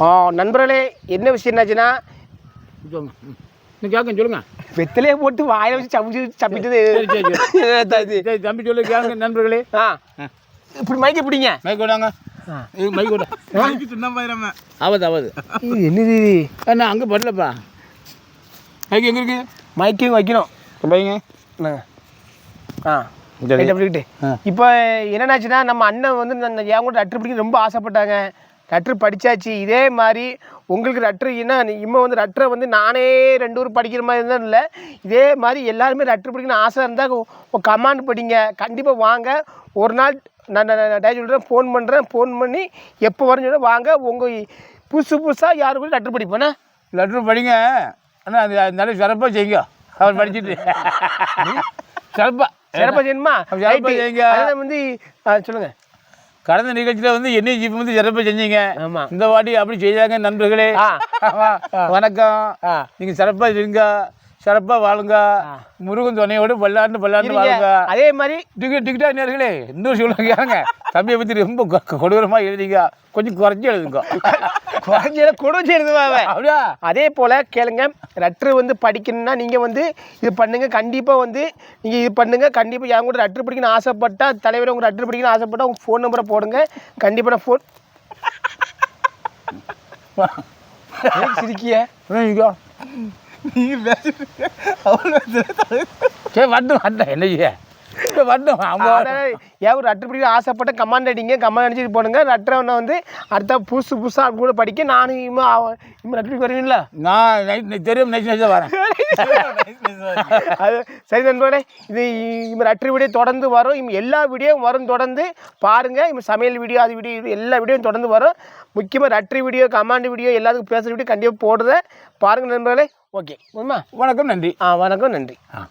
ஆ நண்பர்களே என்ன விஷயம் என்னாச்சுன்னா கேட்க சொல்லுங்க. வெத்தலையே போட்டு வாயை வச்சு சமைச்சு சரி தம்பி சொல்லு கேளுங்க நண்பர்களே. ஆ. இப்படி மயக்க பிடிங்க. மைக் விடாங்க. ஆ. இது மைக் விட. ஆவது ஆவது. என்னது அண்ணா அங்கே பண்ணலப்பா மைக் எங்கே இருக்கு? மைக்கையும் வைக்கணும். பையங்க? ஆ. இப்போ என்னன்னாச்சுன்னா நம்ம அண்ணன் வந்து நான் என் கூட ரட்ரு படிக்க ரொம்ப ஆசைப்பட்டாங்க. ரட்ரு படித்தாச்சு இதே மாதிரி உங்களுக்கு ரட்ரு என்ன இம்மை வந்து ரட்டரை வந்து நானே ரெண்டு ஊர் படிக்கிற மாதிரி இருந்தால் இல்லை. இதே மாதிரி எல்லாருமே ரட்ரு படிக்கணும்னு ஆசை இருந்தால் கமாண்ட் படிங்க. கண்டிப்பாக வாங்க. ஒரு நாள் நான் டே சொல்கிறேன் ஃபோன் பண்ணுறேன் ஃபோன் பண்ணி எப்போ வரேன்னு சொல்ல வாங்க. உங்கள் புதுசு புதுசாக யாரு கூட ரட்ரு படிப்பேண்ணா லெட்ரு படிங்க. அண்ணா அது நல்ல சிறப்பாக செய்யுங்க. அவர் படிச்சுட்டு. சிறப்பாக சிறப்பாக செய்யணுமா? வந்து ஆ, சொல்லுங்க. கடந்த நிகழ்ச்சியில் வந்து என்னை ஜிப் வந்து சிறப்பாக செஞ்சீங்க ஆமா. இந்த வாட்டி அப்படி செய்தாங்க நண்பர்களே. வணக்கம் ஆ. நீங்கள் சிறப்பாக இருங்க சிறப்பாக வாழுங்க. முருகன் துணையோடு பல்லாண்டு பல்லாண்டு. வாழுங்க. அதே மாதிரி டிக்கெட் டிக்கெட்டா நேர்களே இன்னொரு சொல்லுங்க கேளுங்க. தம்பியை பற்றி ரொம்ப கொடூரமாக எழுதிங்க கொஞ்சம் குறைச்சி எழுதுங்க. குறைஞ்ச குறைஞ்சி எழுதுவாங்க அப்படியா? அதே போல் கேளுங்க. ரட்ரு வந்து படிக்கணும்னா நீங்கள் வந்து இது பண்ணுங்க. கண்டிப்பாக வந்து நீங்கள் இது பண்ணுங்க. கண்டிப்பாக என் கூட ரட்ரு படிக்கணும்னு ஆசைப்பட்டா தலைவர் உங்கள் ரட்ரு படிக்கணும்னு ஆசைப்பட்டா உங்கள் ஃபோன் நம்பரை போடுங்க. கண்டிப்பாக நான் ஃபோன் சிரிக்கிய. ஐயோ. சரி வட்டும் வட்டும். என்ன செய்ய? ஏன் ஒரு ரட்ரு படிக்க ஆசைப்பட்ட கமாண்ட் அடிங்க கமாண்ட் அடிச்சுட்டு போடுங்க. ரட்ரை வந்து அடுத்த புதுசு புதுசாக கூட படிக்க நானும் இம்மா இம்மா ரட்ரு படிக்க வருவீங்களா நான் நைட் தெரியும் நைட் நைட் வரேன். அது சரி நண்பர்களே இது இந்த அற்று வீடியோ தொடர்ந்து வரும். இம் எல்லா வீடியோவும் வரும் தொடர்ந்து. பாருங்கள் இம் சமையல் வீடியோ அது வீடியோ இது எல்லா வீடியோவும் தொடர்ந்து வரும். முக்கியமாக ரட்ரி வீடியோ கமாண்ட் வீடியோ எல்லாத்துக்கும் பேசுகிற வீடியோ கண்டிப்பாக போடுறேன். பாருங்கள் நண்பர்களே ஓகே உண்மா வணக்கம் நன்றி. ஆ வணக்கம் நன்றி. ஆ.